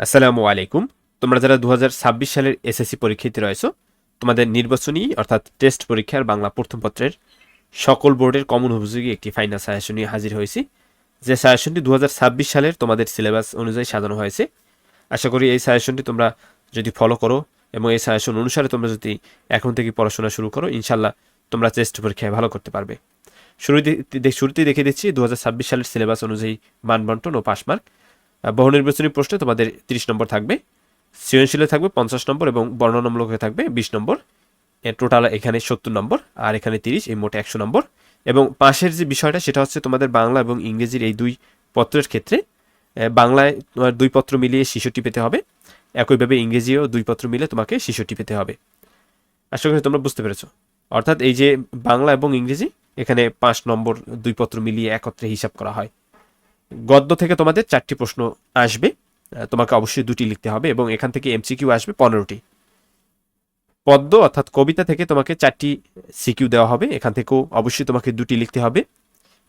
আসসালামু আলাইকুম। তোমরা যারা দু হাজার ছাব্বিশ সালের এসএসসি পরীক্ষার্থী রয়েছো, তোমাদের নির্বাচনী অর্থাৎ টেস্ট পরীক্ষার বাংলা প্রথম পত্রের সকল বোর্ডের কমন উপযোগী একটি ফাইনাল সাজেশন নিয়ে হাজির হয়েছি। যে সাজেশনটি দু হাজার ছাব্বিশ সালের তোমাদের সিলেবাস অনুযায়ী সাজানো হয়েছে। আশা করি এই সাজেশনটি তোমরা যদি ফলো করো এবং এই সাজেশন অনুসারে তোমরা যদি এখন থেকে পড়াশোনা শুরু করো ইনশাল্লাহ তোমরা টেস্ট পরীক্ষায় ভালো করতে পারবে। শুরুতে শুরুতেই দেখে দিচ্ছি দু হাজার ছাব্বিশ সালের সিলেবাস অনুযায়ী মানবন্টন ও পাসমার্ক বহু নির্বাচনী প্রশ্নে তোমাদের তিরিশ নম্বর থাকবে, সৃজনশীলে থাকবে পঞ্চাশ নম্বর এবং বর্ণনামূলক হয়ে থাকবে বিশ নম্বর। টোটাল এখানে সত্তর নম্বর আর এখানে তিরিশ, এই মোটে একশো নম্বর। এবং পাশের যে বিষয়টা সেটা হচ্ছে তোমাদের বাংলা এবং ইংরেজির এই দুই পত্রের ক্ষেত্রে বাংলায় তোমার দুই পত্র মিলিয়ে শিশুটি পেতে হবে। একইভাবে ইংরেজিও দুই পত্র মিলে তোমাকে শিশুটি পেতে হবে। আশা করি তোমরা বুঝতে পেরেছ। অর্থাৎ এই যে বাংলা এবং ইংরেজি, এখানে পাঁচ নম্বর দুই পত্র মিলিয়ে একত্রে হিসাব করা হয়। গদ্য থেকে তোমাদের চারটি প্রশ্ন আসবে। তোমাকে অবশ্যই দুটি লিখতে হবে এবং এখান থেকে এমসিকিউ আসবে পনেরোটি। পদ্য অর্থাৎ কবিতা থেকে তোমাকে চারটি সিকিউ দেওয়া হবে। এখান থেকেও অবশ্যই তোমাকে দুটি লিখতে হবে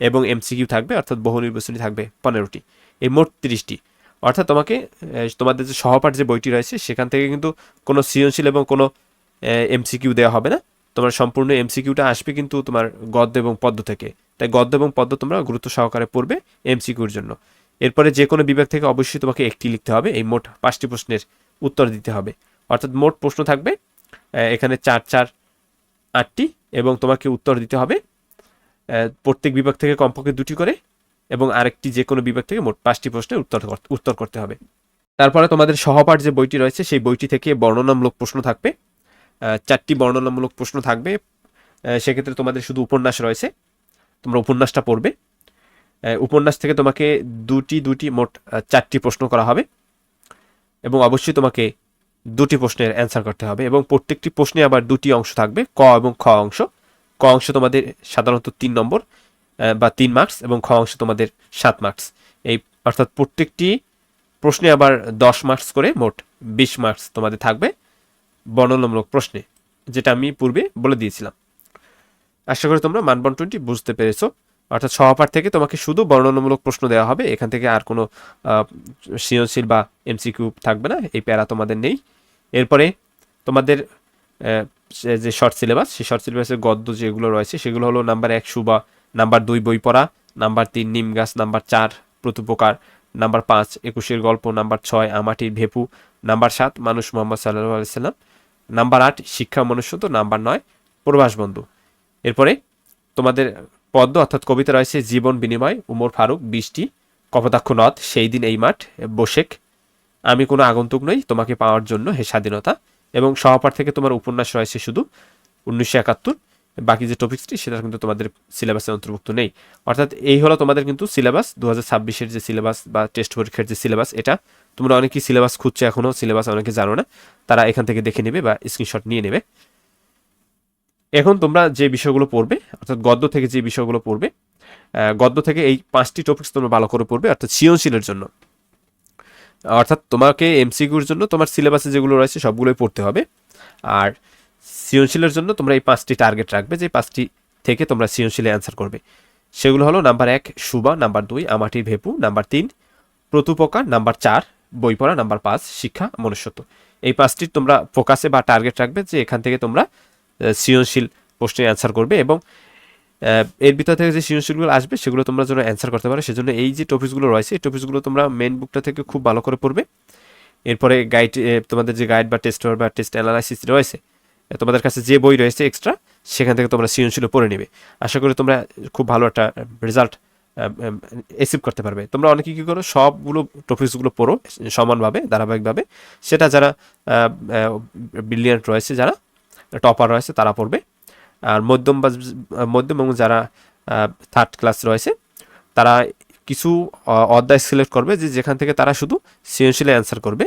এবং এমসিকিউ থাকবে, অর্থাৎ বহু নির্বাচনী থাকবে পনেরোটি। এই মোট তিরিশটি। অর্থাৎ তোমাকে তোমাদের যে সহপাঠ যে বইটি রয়েছে, সেখান থেকে কিন্তু কোনো সৃজনশীল এবং কোনো এমসিকিউ দেওয়া হবে না। তোমার সম্পূর্ণ এমসিকিউটা আসবে কিন্তু তোমার গদ্য এবং পদ্য থেকে। তাই গদ্য এবং পদ্য তোমরা গুরুত্ব সহকারে পড়বে এমসিকিউর জন্য। এরপরে যে কোনো বিভাগ থেকে অবশ্যই তোমাকে একটি লিখতে হবে, এই মোট পাঁচটি প্রশ্নের উত্তর দিতে হবে। অর্থাৎ মোট প্রশ্ন থাকবে এখানে চার চার, আটটি এবং তোমাকে উত্তর দিতে হবে প্রত্যেক বিভাগ থেকে কমপক্ষে দুটি করে এবং আরেকটি যে কোনো বিভাগ থেকে মোট পাঁচটি প্রশ্নের উত্তর উত্তর করতে হবে। তারপরে তোমাদের সহপাঠ যে বইটি রয়েছে, সেই বইটি থেকে বর্ণনামূলক প্রশ্ন থাকবে চারটি বর্ণনামূলক প্রশ্ন থাকবে সেক্ষেত্রে তোমাদের শুধু উপন্যাস রয়েছে। তোমরা উপন্যাসটা পড়বে। উপন্যাস থেকে তোমাকে দুটি দুটি, মোট চারটি প্রশ্ন করা হবে এবং অবশ্যই তোমাকে দুটি প্রশ্নের অ্যান্সার করতে হবে এবং প্রত্যেকটি প্রশ্নে আবার দুটি অংশ থাকবে, ক এবং খ অংশ। ক অংশ তোমাদের সাধারণত তিন নম্বর বা তিন মার্কস এবং খ অংশ তোমাদের সাত মার্কস এই, অর্থাৎ প্রত্যেকটি প্রশ্নে আবার দশ মার্কস করে মোট বিশ মার্কস তোমাদের থাকবে বর্ণনামূলক প্রশ্নে, যেটা আমি পূর্বে বলে দিয়েছিলাম। আশা করি তোমরা মানবন্টনটি বুঝতে পেরেছ। অর্থাৎ সহপাঠ থেকে তোমাকে শুধু বর্ণনামূলক প্রশ্ন দেওয়া হবে, এখান থেকে আর কোনো সৃজনশীল বা এমসিকিউ থাকবে না, এই প্যারা তোমাদের নেই। এরপরে তোমাদের যে শর্ট সিলেবাস, সেই শর্ট সিলেবাসের গদ্য যেগুলো রয়েছে, সেগুলো হলো নাম্বার এক সুবা, নাম্বার দুই বই পড়া, নাম্বার তিন নিম গাছ, নাম্বার চার প্রতুপকার, নাম্বার পাঁচ একুশের গল্প, নাম্বার ছয় আমাটির ভেপু, নাম্বার সাত মানুষ মোহাম্মদ সাল্লাহ আলাইসাল্লাম নাম্বার আট শিক্ষা মনুষ্যত্ব, নাম্বার নয় প্রবাস বন্ধু। এরপরে তোমাদের পদ্ম অর্থাৎ কবিতা রয়েছে জীবন বিনিময়, উমর ফারুক, বৃষ্টি, কপোতাক্ষ নদ, সেই দিন এই মাঠ বোশেক আমি কোনো আগন্তুক নই, তোমাকে পাওয়ার জন্য হে স্বাধীনতা। এবং সহপাঠ থেকে তোমার উপন্যাস রয়েছে শুধু উনিশশো একাত্তর। বাকি যে টপিক্সটি সেটা কিন্তু তোমাদের সিলেবাসে অন্তর্ভুক্ত নেই। অর্থাৎ এই হলো তোমাদের কিন্তু সিলেবাস দু হাজার যে সিলেবাস বা টেস্ট পরীক্ষার যে সিলেবাস এটা তোমরা অনেকেই সিলেবাস খুঁজছে এখনও সিলেবাস অনেকে জানো না। তারা এখান থেকে দেখে নেবে বা স্ক্রিনশট নিয়ে নেবে। এখন তোমরা যে বিষয়গুলো পড়বে, অর্থাৎ গদ্য থেকে যে বিষয়গুলো পড়বে গদ্য থেকে এই পাঁচটি টপিকস তোমরা ভালো করে পড়বে, অর্থাৎ সৃজনশীলের জন্য। অর্থাৎ তোমাকে এমসিকিউর জন্য, তোমার সিলেবাসে যেগুলো রয়েছে সবগুলোই পড়তে হবে। আর সৃজনশীলের জন্য তোমরা এই পাঁচটি টার্গেট রাখবে, যে পাঁচটি থেকে তোমরা সৃজনশীলে অ্যান্সার করবে। সেগুলো হলো নাম্বার এক, সুবা নাম্বার দুই আমাটির ভেপু নাম্বার তিন, প্রতুপকা নাম্বার চার বই পড়া নাম্বার পাঁচ, শিক্ষা, মনুষ্যত্ব। এই পাঁচটি তোমরা ফোকাসে বা টার্গেট রাখবে, যে এখান থেকে তোমরা সৃজনশীল প্রশ্নে অ্যান্সার করবে এবং এর ভিতর থেকে যে সৃজনশীলগুলো আসবে সেগুলো তোমরা যেন অ্যান্সার করতে পারো। সেজন্য এই যে টপিকসগুলো রয়েছে, এই টপিকসগুলো তোমরা মেন বুকটা থেকে খুব ভালো করে পড়বে। এরপরে গাইড তোমাদের যে গাইড বা টেস্ট বা টেস্ট অ্যানালাইসিস রয়েছে তোমাদের কাছে যে বই রয়েছে এক্সট্রা সেখান থেকে তোমরা সৃজনশীল পড়ে নেবে। আশা করি তোমরা খুব ভালো একটা রেজাল্ট অ্যাচিভ করতে পারবে। তোমরা অনেকে কী করো, সবগুলো টপিকসগুলো পড়ো, সমানভাবে, ধারাবাহিকভাবে। সেটা যারা ব্রিলিয়ান্ট রয়েছে, যারা টপার রয়েছে, তারা পড়বে। আর মধ্যম বা মধ্যম এবং যারা থার্ড ক্লাস রয়েছে, তারা কিছু অধ্যায় সিলেক্ট করবে যে যেখান থেকে তারা শুধু সৃজনশীলে অ্যান্সার করবে।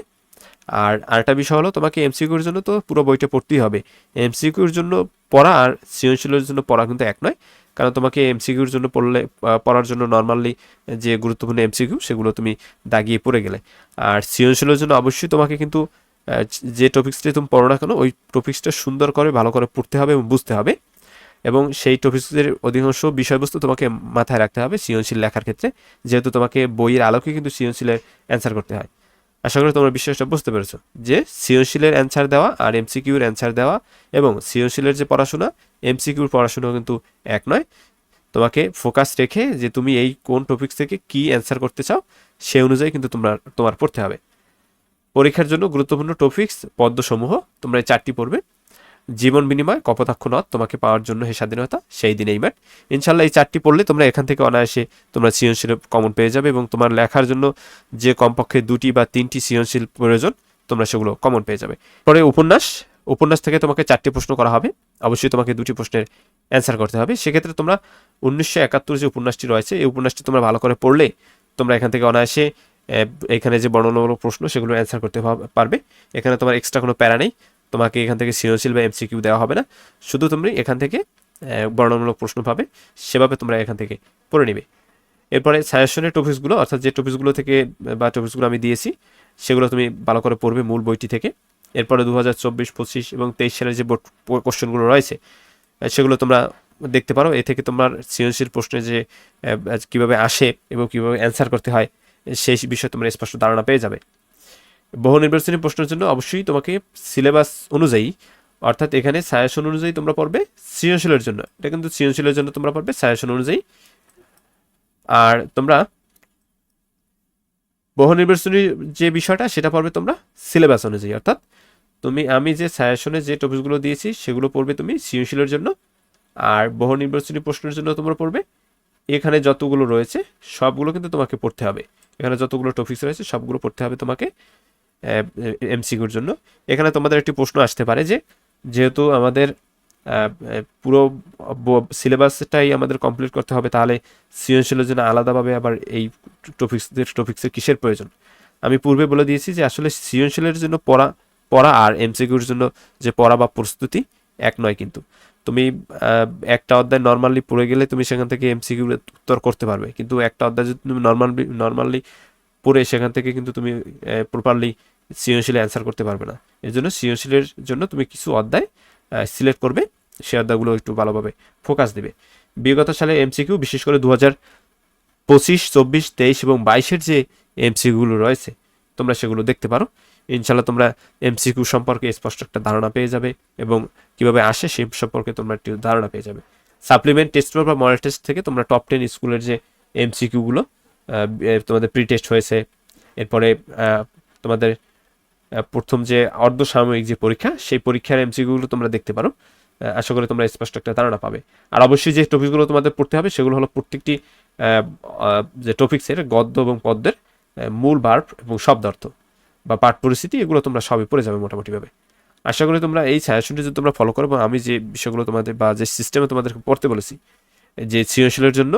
আর আরেকটা বিষয় হলো, তোমাকে এমসিকিউর জন্য তো পুরো বইটা পড়তেই হবে। এমসিকিউর জন্য পড়া আর সৃজনশীলের জন্য পড়া কিন্তু এক নয়। কারণ তোমাকে এমসিকিউর জন্য পড়লে পড়ার জন্য নর্মালি যে গুরুত্বপূর্ণ এমসিকিউ সেগুলো তুমি দাগিয়ে পড়ে গেলে। আর সৃজনশীলের জন্য অবশ্যই তোমাকে কিন্তু যে টপিক্সটি তুমি পড়ো না কেন, ওই টপিক্সটা সুন্দর করে, ভালো করে পড়তে হবে এবং বুঝতে হবে। এবং সেই টপিক্সের অধিকাংশ বিষয়বস্তু তোমাকে মাথায় রাখতে হবে সৃজনশীল লেখার ক্ষেত্রে। যেহেতু তোমাকে বইয়ের আলোকে কিন্তু সৃজনশীলের অ্যান্সার করতে হয়। আশা করি তোমরা বিষয়টা বুঝতে পেরেছ যে সৃজনশীলের অ্যান্সার দেওয়া আর এমসিকিউর অ্যান্সার দেওয়া এবং সৃজনশীলের যে পড়াশোনা এমসিকিউর পড়াশোনা কিন্তু এক নয়। তোমাকে ফোকাস রেখে যে তুমি এই কোন টপিক থেকে কি অ্যান্সার করতে চাও, সে অনুযায়ী কিন্তু তোমরা, তোমার পড়তে হবে। পরীক্ষার জন্য গুরুত্বপূর্ণ টপিক্স পদ্মসমূহ তোমরা এই চারটি পড়বে। জীবন বিনিময়, কপোতাক্ষ নদ তোমাকে পাওয়ার জন্য হে স্বাধীনতা, সেই দিন এই ম্যাট। ইনশাল্লাহ এই চারটি পড়লে তোমরা এখান থেকে অনায়াসে তোমরা সৃজনশীল কমন পেয়ে যাবে এবং তোমার লেখার জন্য যে কমপক্ষে দুটি বা তিনটি সৃজনশীল প্রয়োজন, তোমরা সেগুলো কমন পেয়ে যাবে। পরে উপন্যাস। উপন্যাস থেকে তোমাকে চারটি প্রশ্ন করা হবে। অবশ্যই তোমাকে দুটি প্রশ্নের অ্যান্সার করতে হবে। সেক্ষেত্রে তোমরা উনিশশো একাত্তর যে উপন্যাসটি রয়েছে, এই উপন্যাসটি তোমরা ভালো করে পড়লে তোমরা এখান থেকে অনায়াসে এখানে যে বর্ণনামূলক প্রশ্ন, সেগুলো অ্যান্সার করতে পারবে। এখানে তোমার এক্সট্রা কোনো প্যারা নেই। তোমাকে এখান থেকে সৃজনশীল বা এমসিকিউ দেওয়া হবে না। শুধু তুমি এখান থেকে বর্ণনামূলক প্রশ্ন পাবে। সেভাবে তোমরা এখান থেকে পড়ে নেবে। এরপরে সাজেশনের টপিকসগুলো অর্থাৎ যে টপিকসগুলো থেকে, বা টপিকসগুলো আমি দিয়েছি, সেগুলো তুমি ভালো করে পড়বে মূল বইটি থেকে। এরপরে দু হাজার চব্বিশ, পঁচিশ এবং তেইশ সালের যে বোর্ড কোশ্চেনগুলো রয়েছে সেগুলো তোমরা দেখতে পারো। এ থেকে তোমার সৃজনশীল প্রশ্নে যে কীভাবে আসে এবং কীভাবে অ্যান্সার করতে হয় সেই বিষয়ে তোমরা স্পষ্ট ধারণা পেয়ে যাবে। বহু নির্বাচনী প্রশ্নের জন্য অবশ্যই তোমাকে সিলেবাস অনুযায়ী, অর্থাৎ এখানে সাজেশন অনুযায়ী তোমরা পড়বে সৃজনশীলের জন্য। এটা কিন্তু সৃজনশীলের জন্য তোমরা পড়বে সাজেশন অনুযায়ী। আর তোমরা বহু নির্বাচনী যে বিষয়টা, সেটা পড়বে তোমরা সিলেবাস অনুযায়ী। অর্থাৎ তুমি, আমি যে সাজেশনে যে টপিকসগুলো দিয়েছি, সেগুলো পড়বে তুমি সৃজনশীলের জন্য। আর বহু নির্বাচনী প্রশ্নের জন্য তোমরা পড়বে, এখানে যতগুলো রয়েছে, সবগুলো কিন্তু তোমাকে পড়তে হবে। এখানে যতগুলো টপিক্স রয়েছে, সবগুলো পড়তে হবে তোমাকে এমসিকিউর জন্য। এখানে তোমাদের একটি প্রশ্ন আসতে পারে যে, যেহেতু আমাদের পুরো সিলেবাসটাই আমাদের কমপ্লিট করতে হবে, তাহলে সৃজনশীলের জন্য আলাদাভাবে আবার এই টপিক্সদের টপিক্সের কিসের প্রয়োজন? আমি পূর্বে বলে দিয়েছি যে, আসলে সৃজনশীলের জন্য পড়া পড়া আর এমসিকিউর জন্য যে পড়া বা প্রস্তুতি, এক নয় কিন্তু। তুমি একটা অধ্যায় নর্মালি পড়ে গেলে তুমি সেখান থেকে এমসিকিউ উত্তর করতে পারবে। কিন্তু একটা অধ্যায় যদি তুমি নর্মাল নর্মালি পড়ে সেখান থেকে কিন্তু তুমি প্রপারলি সৃজনশীলে অ্যান্সার করতে পারবে না। এর জন্য সৃজনশীলের জন্য তুমি কিছু অধ্যায় সিলেক্ট করবে সেই অধ্যায়গুলো একটু ভালোভাবে ফোকাস দেবে। বিগত সালে এমসিকিউ বিশেষ করে দু হাজার পঁচিশ, চব্বিশ, তেইশ এবং বাইশের যে এমসিকিউগুলো রয়েছে, তোমরা সেগুলো দেখতে পারো। ইনশাল্লাহ তোমরা এমসিকিউ সম্পর্কে স্পষ্ট একটা ধারণা পেয়ে যাবে এবং কীভাবে আসে সে সম্পর্কে তোমরা একটি ধারণা পেয়ে যাবে। সাপ্লিমেন্ট টেস্ট পেপার বা মডেল টেস্ট থেকে তোমরা টপ টেন স্কুলের যে এমসিকিউগুলো তোমাদের প্রি টেস্ট হয়েছে, এরপরে তোমাদের প্রথম যে অর্ধসাময়িক যে পরীক্ষা, সেই পরীক্ষার এমসিকিউগুলো তোমরা দেখতে পারো। আশা করি তোমরা স্পষ্ট একটা ধারণা পাবে। আর অবশ্যই যে টপিকগুলো তোমাদের পড়তে হবে, সেগুলো হলো প্রত্যেকটি যে টপিক্সের গদ্য এবং পদ্মের মূল বার্ব এবং শব্দার্থ। বা পাঠ পরিস্থিতি, এগুলো তোমরা সবই পড়ে যাবে মোটামুটিভাবে। আশা করি তোমরা এই সাজেশনটি যদি তোমরা ফলো করো আমি যে বিষয়গুলো তোমাদের, বা যে সিস্টেমে তোমাদেরকে পড়তে বলেছি, যে সৃজনশীলের জন্য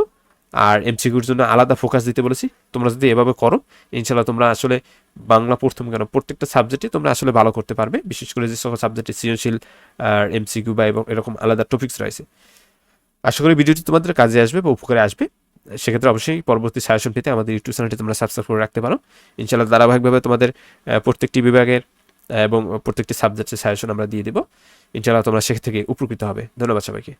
আর এমসিকিউর জন্য আলাদা ফোকাস দিতে বলেছি, তোমরা যদি এভাবে করো ইনশাল্লাহ তোমরা আসলে বাংলা প্রথম কেন, প্রত্যেকটা সাবজেক্টে তোমরা আসলে ভালো করতে পারবে, বিশেষ করে যে সকল সাবজেক্টে সৃজনশীল, আর এমসিকিউ বা এবং এরকম আলাদা টপিক্স রয়েছে। আশা করি ভিডিওটি তোমাদের কাজে আসবে বা উপকারে আসবে। সেক্ষেত্রে অবশ্যই পরবর্তী সাজেশন পেতে আমাদের ইউটিউব চ্যানেলটি তোমরা সাবস্ক্রাইব করে রাখতে পারো। ইনশাল্লাহ ধারাবাহিকভাবে তোমাদের প্রত্যেকটি বিভাগের এবং প্রত্যেকটি সাবজেক্টের সাজেশন আমরা দিয়ে দেবো। ইনশাল্লাহ তোমরা সেখান থেকে উপকৃত হবে। ধন্যবাদ সবাইকে।